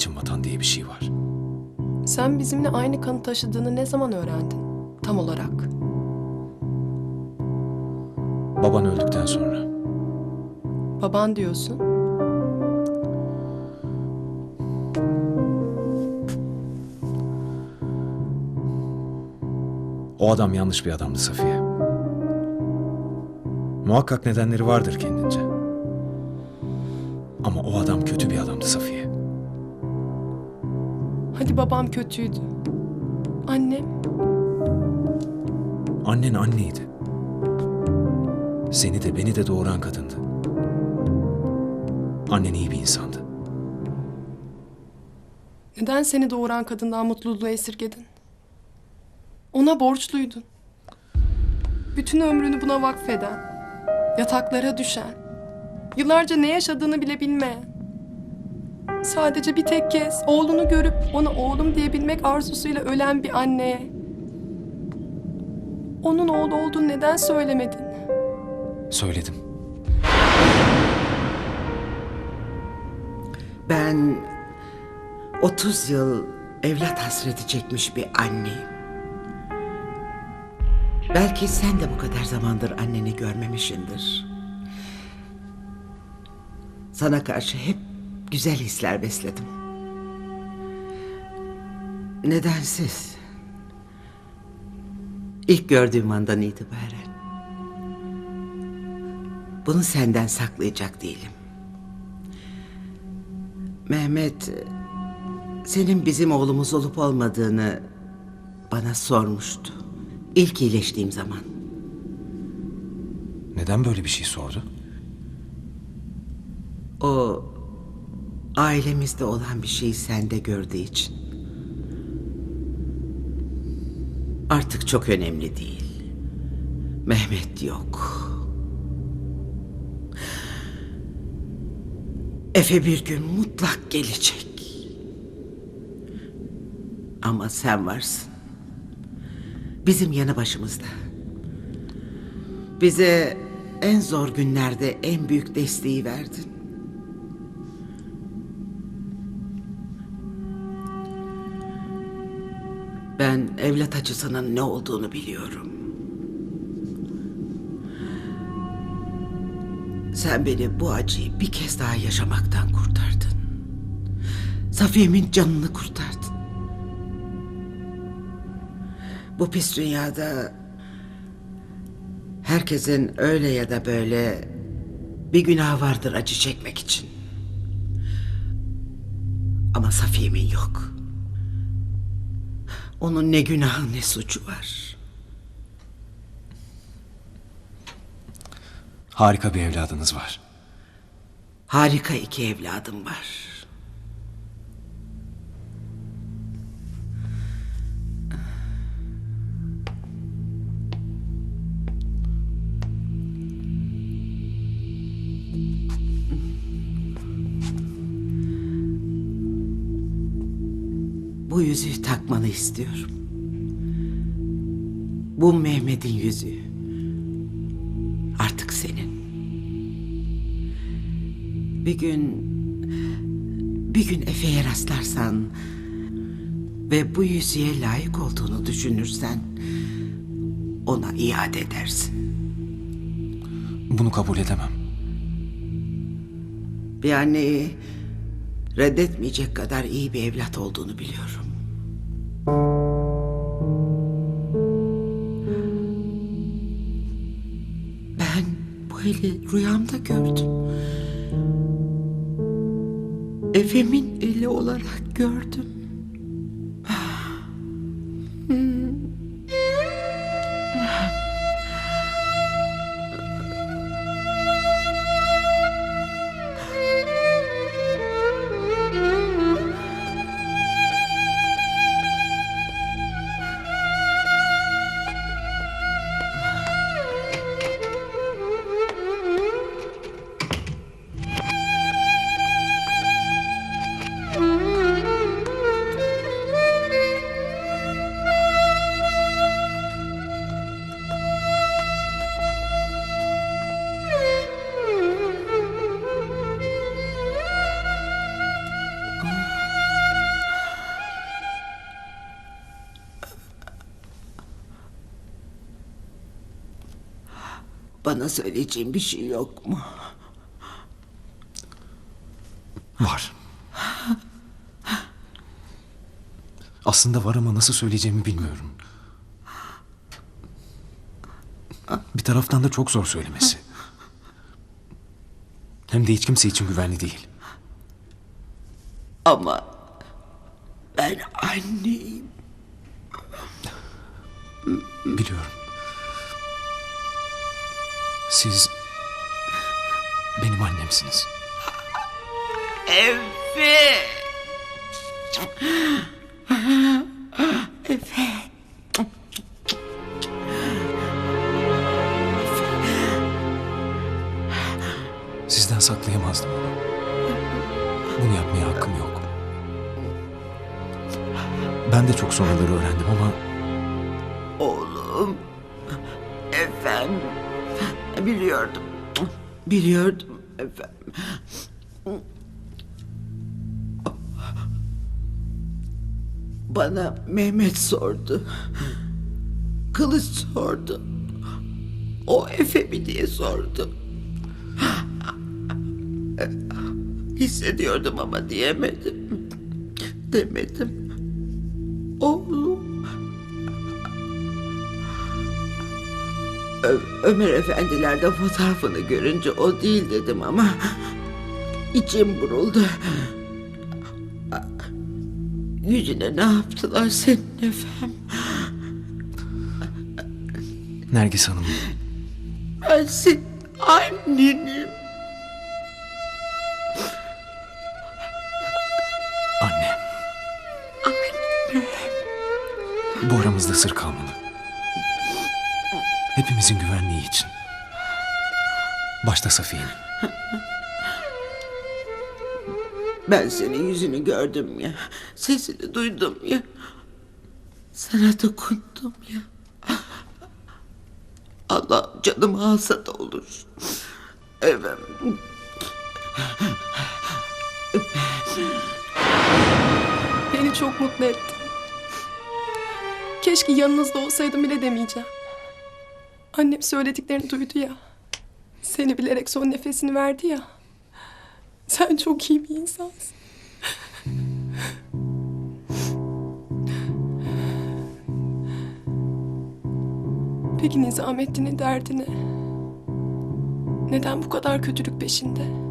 için vatan diye bir şey var. Sen bizimle aynı kanı taşıdığını ne zaman öğrendin? Tam olarak. Baban öldükten sonra. Baban diyorsun. O adam yanlış bir adamdı Safiye. Muhakkak nedenleri vardır kendince. Hadi babam kötüydü. Annem. Annen anneydi. Seni de beni de doğuran kadındı. Annen iyi bir insandı. Neden seni doğuran kadından mutluluğu esirgedin? Ona borçluydun. Bütün ömrünü buna vakfeden, yataklara düşen, yıllarca ne yaşadığını bile bilmeyen, sadece bir tek kez oğlunu görüp ona oğlum diyebilmek arzusuyla ölen bir anneye, onun oğlu olduğunu neden söylemedin? Söyledim. Ben 30 yıl evlat hasreti çekmiş bir anneyim. Belki sen de bu kadar zamandır anneni görmemişsindir. Sana karşı hep güzel hisler besledim. Nedensiz. İlk gördüğüm andan itibaren. Bunu senden saklayacak değilim. Mehmet senin bizim oğlumuz olup olmadığını bana sormuştu. İlk iyileştiğim zaman. Neden böyle bir şey sordu? O ailemizde olan bir şeyi sende gördüğü için. Artık çok önemli değil. Mehmet yok. Efe bir gün mutlak gelecek. Ama sen varsın. Bizim yanı başımızda. Bize en zor günlerde en büyük desteği verdin. Ben evlat acısının ne olduğunu biliyorum. Sen beni bu acıyı bir kez daha yaşamaktan kurtardın. Safiye'min canını kurtardın. Bu pis dünyada herkesin öyle ya da böyle bir günah vardır acı çekmek için. Ama Safiye'min yok. Onun ne günahı ne suçu var. Harika bir evladınız var. Harika iki evladım var. Bu yüzüğü takmanı istiyorum. Bu Mehmet'in yüzüğü. Artık senin. Bir gün bir gün Efe'ye rastlarsan ve bu yüzüğe layık olduğunu düşünürsen ona iade edersin. Bunu kabul edemem. Bir anneyi reddetmeyecek kadar iyi bir evlat olduğunu biliyorum. Ben bu eli rüyamda gördüm. Efe'min eli olarak gördüm. Bana söyleyeceğin bir şey yok mu? Var. Aslında var ama nasıl söyleyeceğimi bilmiyorum. Bir taraftan da çok zor söylemesi. Hem de hiç kimse için güvenli değil. Ama ben anneyim. Biliyorum. Siz benim annemsiniz. Efe. Efe. Sizden saklayamazdım bunu. Bunu yapmaya hakkım yok. Ben de çok sonraları öğrendim ama Oğlum. Biliyordum. Biliyordum efendim. Bana Mehmet sordu. Kılıç sordu. O Efe mi diye sordu. Hissediyordum ama diyemedim. Demedim. Oğlum. Ö- Ömer efendilerde fotoğrafını görünce o değil dedim ama içim buruldu. Yüzüne ne yaptılar senin efendim? Nergis Hanım Ben senin annenim. anne. Bu aramızda sır kalmalı. Hepimizin güvenliği için. Başta Safiye'nin. Ben senin yüzünü gördüm ya. Sesini duydum ya. Sana dokundum ya. Allah canımı alsa da olur. Evet. Beni çok mutlu etti. Keşke yanınızda olsaydım bile demeyeceğim. Annem söylediklerini duydu ya. Seni bilerek son nefesini verdi ya. Sen çok iyi bir insansın. Peki Nizamettin'in derdi ne? Neden bu kadar kötülük peşinde?